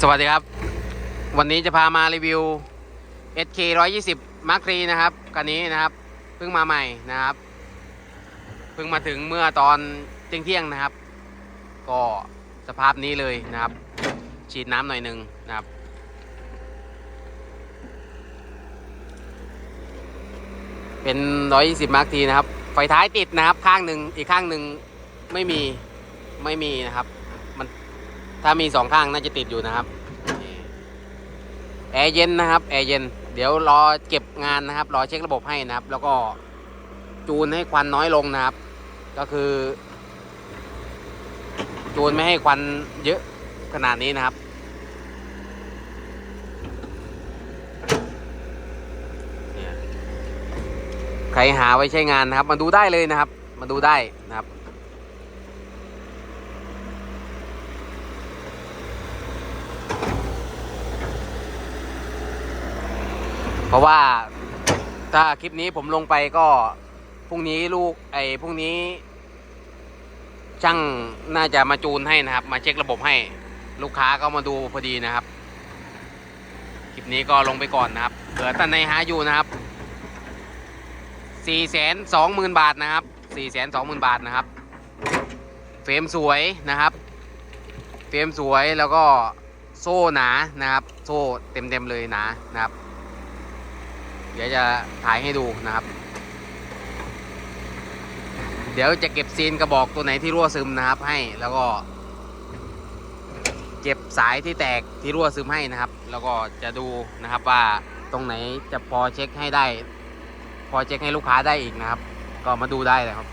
สวัสดีครับ วันนี้จะพามารีวิว SK 120 Mark III นะครับคันนี้นะครับเพิ่งมาใหม่นะครับเพิ่งมาถึงเมื่อตอนเที่ยงเที่ยงนะครับ ก็สภาพนี้เลยนะครับ ฉีดน้ำหน่อยหนึ่งนะครับเป็น 120 Mark T นะครับ ไฟท้ายติดนะครับ ข้างหนึ่งอีกข้างหนึ่งไม่มี ไม่มีนะครับ ถ้ามีสองข้างน่าจะติดอยู่นะครับแอร์เย็นนะครับแอร์เย็น เดี๋ยวรอเก็บงานนะครับ รอเช็คระบบให้นะครับ แล้วก็จูนให้ควันน้อยลงนะครับ ก็คือ จูนไม่ให้ควันเยอะขนาดนี้นะครับเนี่ยใครหาไว้ใช้งานนะครับ มาดูได้เลยนะครับ มาดูได้นะครับ ราะว่าถ้าคลิปนี้ผมลงไปก็พรุ่งนี้ลูกไอ้พรุ่งนี้ ช่างน่าจะมาจูนให้นะครับ มาเช็คระบบให้ลูกค้าก็มาดูพอดีนะครับคลิปนี้ก็ลงไปก่อนนะครับเผื่อท่านในหาอยู่นะครับสี่แสนสองหมื่นบาทนะครับสี่แสนสองหมื่นบาทนะครับ เฟรมสวยนะครับ เฟรมสวยแล้วก็โซ่หนานะครับ โซ่เต็มๆเลยหนานะครับ เดี๋ยวจะถ่ายให้ดูนะครับ เดี๋ยวจะเก็บซีนกระบอกตัวไหนที่รั่วซึมนะครับให้แล้วก็ เก็บสายที่แตกที่รั่วซึมให้นะครับ แล้วก็จะดูนะครับว่าตรงไหนจะพอเช็คให้ได้ พอเช็คให้ลูกค้าได้อีกนะครับ ก็มาดูได้เลยครับ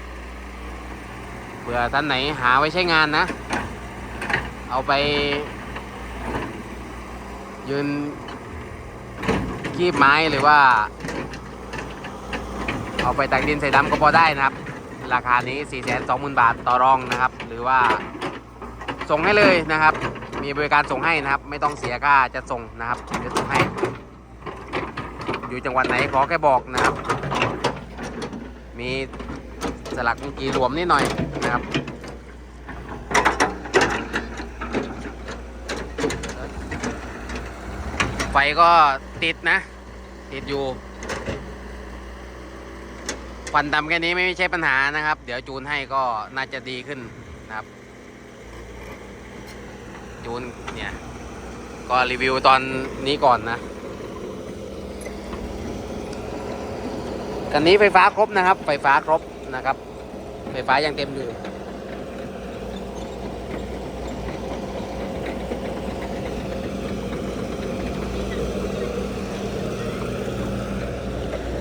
เผื่อท่านไหนหาไว้ใช้งานนะ เอาไป ยืน คีบไม้หรือว่า เอาไปตักดินใส่ดำก็พอได้นะครับ ราคานี้ 4 2 0 0 0 0 บาทต่อรองนะครับ หรือว่าส่งให้เลยนะครับ มีบริการส่งให้นะครับ ไม่ต้องเสียค่าจะส่งนะครับจะส่งให้ อยู่จังหวัดไหนขอแค่บอกนะครับ มีสลักเมื่อกีรวมนิดหน่อยนะครับ ไฟก็ติดนะ ติดอยู่ควันดำแค่นี้ไม่ใช่ปัญหานะครับ เดี๋ยวจูนให้ก็น่าจะดีขึ้นนะครับ จูนเนี่ย ก็รีวิวตอนนี้ก่อนนะกันนี้ไฟฟ้าครบนะครับ ไฟฟ้าครบนะครับ ไฟฟ้ายังเต็มอยู่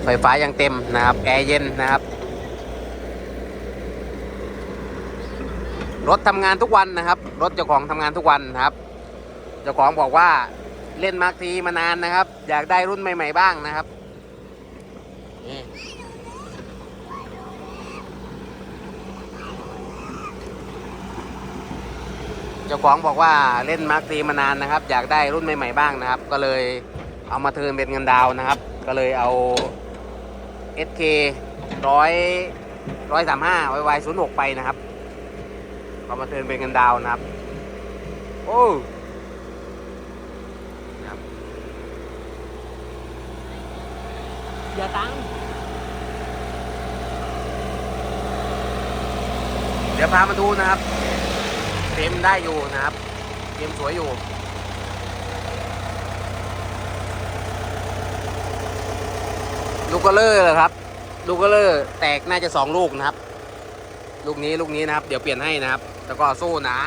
ไฟฟ้ายังเต็มนะครับ แอร์เย็นนะครับ รถทำงานทุกวันนะครับ รถเจ้าของทำงานทุกวันนะครับ เจ้าของบอกว่าเล่นมาร์คทีมานานนะครับ อยากได้รุ่นใหม่ ๆ บ้างนะครับเจ้าของบอกว่าเล่นมาร์คทีมานานนะครับ อยากได้รุ่นใหม่ๆบ้างนะครับ ก็เลยเอามาเทิร์นเป็นเงินดาวนะครับ ก็เลยเอา SK ร้อยร้อยสามห้าไวไวศูนย์หกไปนะครับเอามาเทิร์นเป็นเงินดาวน์นะครับ โอ้นะครับอย่าตังเดี๋ยวพามาดูนะครับเฟรมได้อยู่นะครับเฟรมสวยอยู่ ลูกกระเลอร์เหรอครับ ลูกกระเลอร์แตกน่าจะสองลูกนะครับ ลูกนี้ลูกนี้นะครับ เดี๋ยวเปลี่ยนให้นะครับ แล้วก็โซ่หนา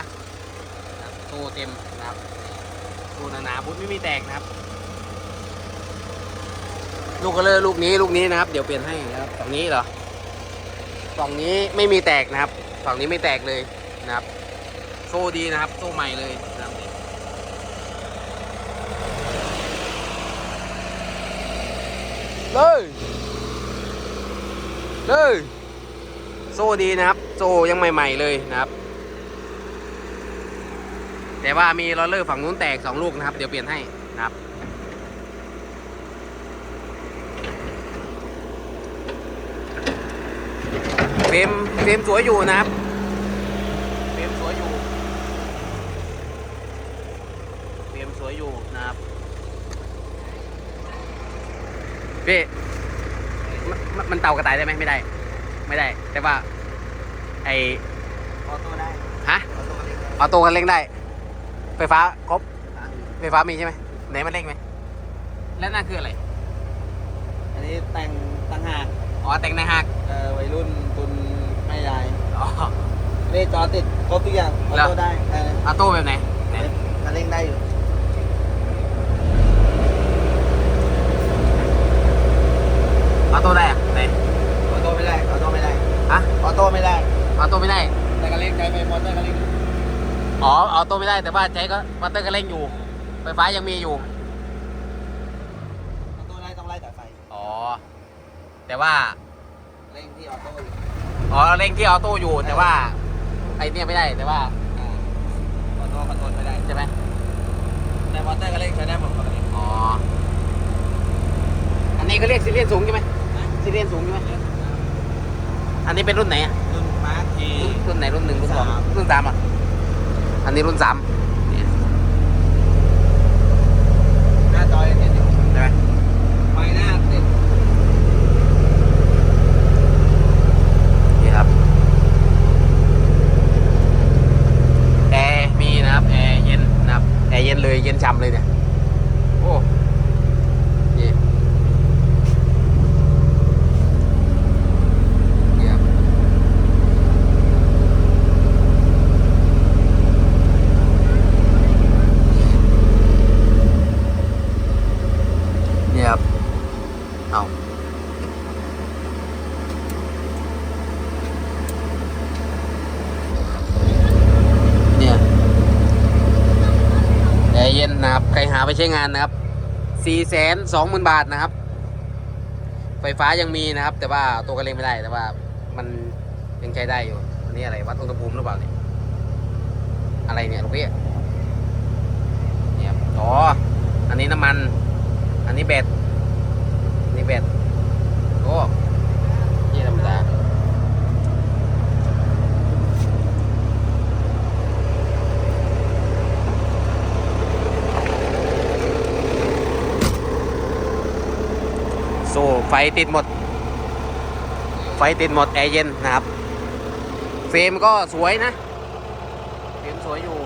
นะครับโซ่เต็มนะครับโซ่หนาๆพุทธไม่มีแตกนะครับ ลูกกระเลอร์ลูกนี้ลูกนี้นะครับ เดี๋ยวเปลี่ยนให้นะครับฝั่งนี้เหรอฝั่งนี้ไม่มีแตกนะครับ ฝั่งนี้ไม่แตกเลยนะครับ โซ่ดีนะครับ โซ่ใหม่เลยนะครับนี่ เลยเลยโซ่ดีนะครับ โซ่ยังใหม่ๆเลยนะครับ แต่ว่ามีลอเลอร์ฝั่งนู้นแตกสองลูกนะครับ เดี๋ยวเปลี่ยนให้นะครับเฟรมเฟรมสวยอยู่นะครับเฟรมสวยอยู่เฟรมวยอยู่นะครับ พี่มันมันมันเตากระต่ายได้ไหมไม่ได้ ไม่ได้ แต่ว่า ไอออโต้ได้ฮะออโต้เล็กออโต้คันเร่งได้ ไฟฟ้าครบไฟฟ้ามีใช่ไหมไหนมันเร่งไหมแล้วนั่นคืออะไร อันนี้แต่งต่างหากอ๋อแต่งในหักเอ่อวัยรุ่นตุนไม่ยายอ๋อเลขจอติดครบทุกอย่างออแล้วโต้ได้เออออโต้แบบไหนไหนคันเร่งได้อยู่ ออโต้ได้อะไหนออโต้ไม่ได้ออโต้ไม่ได้ฮะออโต้ไม่ได้ออโต้ไม่ได้ แต่คันเร่งใช้ไปมอเตอร์คันเร่งอ๋อออโต้ไม่ได้แต่ว่าใช้ก็มอเตอร์ก็เร่งอยู่ ไฟฟ้ายังมีอยู่ ออโต้ได้ต้องไล่แต่ไฟอ๋อ แต่ว่า เร่งที่ออโต้อยู่อ๋อเร่งที่ออโต้อยู่ แต่ว่าไอเนี่ยไม่ได้แต่ว่าอ่าออโต้คอนโทรลไม่ได้ใช่ไหมแต่มอเตอร์คันเร่งใช้ได้หมดปกติอ๋อ อันนี้ก็เรียกซีเรียนสูงใช่ไหม ซีเรียนสูงใช่ไหมอันนี้เป็นรุ่นไหนอะรุ่นมาร์คทีรุ่นไหนรุ่นหนึ่งรุ่นสองสามรุ่นสามอะ อันนี้รุ่นสามเนี่ย หน้าจอยังติดอยู่ ใช่ไหม ไฟหน้าติด นี่ครับ แอร์มีนะครับ แอร์เย็นนะครับ แอร์เย็นเลย เย็นช่ำเลยเนี่ย โอ้นี่นี่ครับนี่ครับ เอา เนี่ยแอร์เย็นนะครับ ใครหาไปใช้งานนะครับสี่แสนสองหมื่นบาทนะครับ ไฟฟ้ายังมีนะครับ แต่ว่าตัวกระเลงไม่ได้แต่ว่ามันยังใช้ได้อยู่อันนี้อะไรวัดอุณหภูมิหรือเปล่าเนี่ยอะไรเนี่ยลูกพี่เนี่ยครับอ๋ออันนี้น้ำมัน อันนี้แบตอันนี้แบตโอ้ยี่ธรรมดา โซ่ไฟติดหมด ไฟติดหมดแอร์เย็นนะครับ เฟรมก็สวยนะ เฟรมสวยอยู่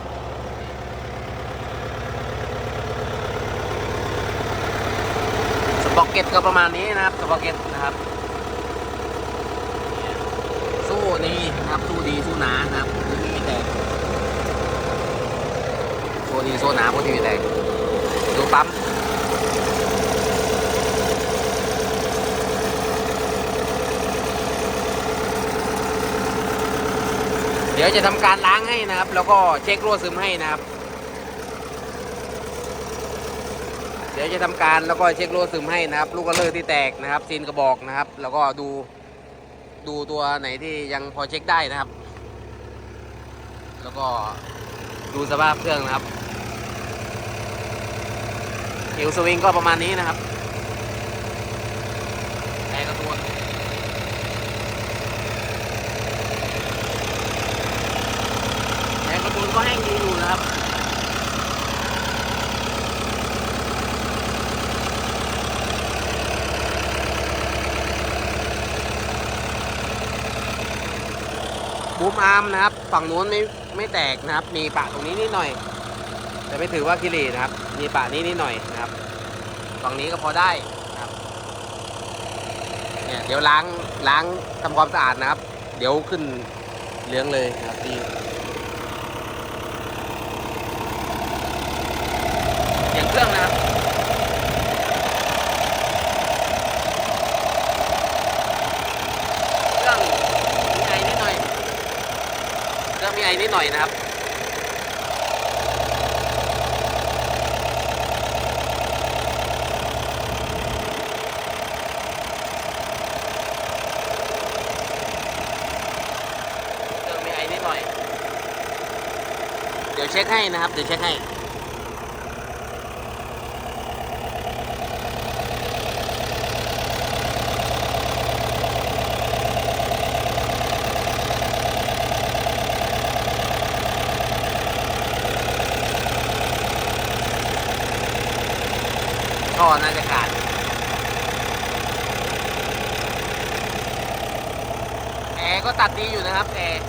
สปอกเก็ตก็ประมาณนี้นะครับสปอกเก็ตนะครับ สู้นี่นะครับ สู้ดีสู้หนานะครับไม่มีแตกสู้ดีสู้หนาพวกที่มีแตกดูปั๊ม เดี๋ยวจะทำการล้างให้นะครับ แล้วก็เช็ครั่วซึมให้นะครับ เดี๋ยวจะทำการแล้วก็เช็ครั่วซึมให้นะครับ ลูกกระเลอที่แตกนะครับซีนกระบอกนะครับ แล้วก็ดูดูตัวไหนที่ยังพอเช็คได้นะครับ แล้วก็ดูสภาพเครื่องนะครับเอวสวิงก็ประมาณนี้นะครับแอร์กระตัว แรงกระตุ้นก็แห้งดีอยู่ นะครับบูมอาร์มนะครับ ฝั่งนู้นไม่ไม่แตกนะครับ มีปะตรงนี้นิดหน่อย แต่ไม่ถือว่ากิรินะครับ มีปะนี้นิดหน่อยนะครับ ฝั่งนี้ก็พอได้นะครับ เนี่ยเดี๋ยวล้างล้างทำความสะอาดนะครับ เดี๋ยวขึ้นเหลืองเลยนะครับดี อย่างเครื่องนะครับ เครื่องมีไอนิดหน่อย เครื่อ งมีไอนิดหน่อยนะครับเครื่องมีไอนิดหน่อยเดี๋ยวเช็คให้นะครับ เดี๋ยวเช็คให้ น่าจะขาดแอร์ก็ตัดดีอยู่นะครับแอร์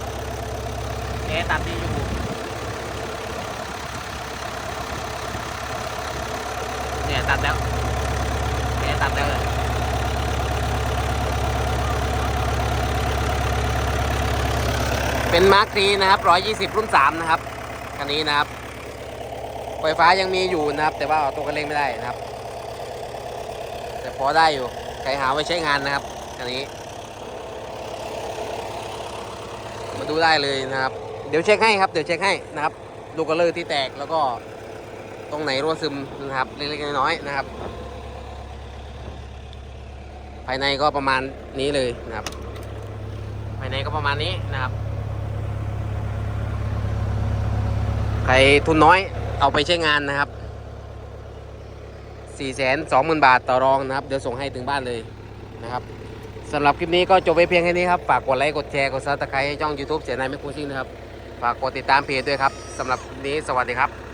แอร์ตัดดีอยู่เนี่ยตัดแล้วแอร์ตัดแล้วเลยเป็นมาร์คทีนะครับ 120 รุ่น 3 นะครับ คันนี้นะครับ ไฟฟ้ายังมีอยู่นะครับ แต่ว่าออโต้คันเร่งไม่ได้นะครับ แต่พอได้อยู่ใครหาไว้ใช้งานนะครับคันนี้ มาดูได้เลยนะครับ เดี๋ยวเช็คให้ครับ เดี๋ยวเช็คให้นะครับ ลูกกระเลอร์ที่แตกแล้วก็ ตรงไหนรั่วซึมนะครับ เล็กๆน้อยๆนะครับ ภายในก็ประมาณนี้เลยนะครับ ภายในก็ประมาณนี้นะครับ ใครทุนน้อยเอาไปใช้งานนะครับ 4 2 0 0 0 0บาทต่อรองนะครับ เดี๋ยวส่งให้ถึงบ้านเลยนะครับสำหรับคลิปนี้ก็จบไปเพียงแค่นี้ครับ ฝากกดไลค์ กดแชร์ กดซับสไครต์ให้ช่อง YouTube เสียนายไม่คุ้ชิ่งนะครับ ฝากกดติดตามเพจด้วยครับสำหรับนี้สวัสดีครับ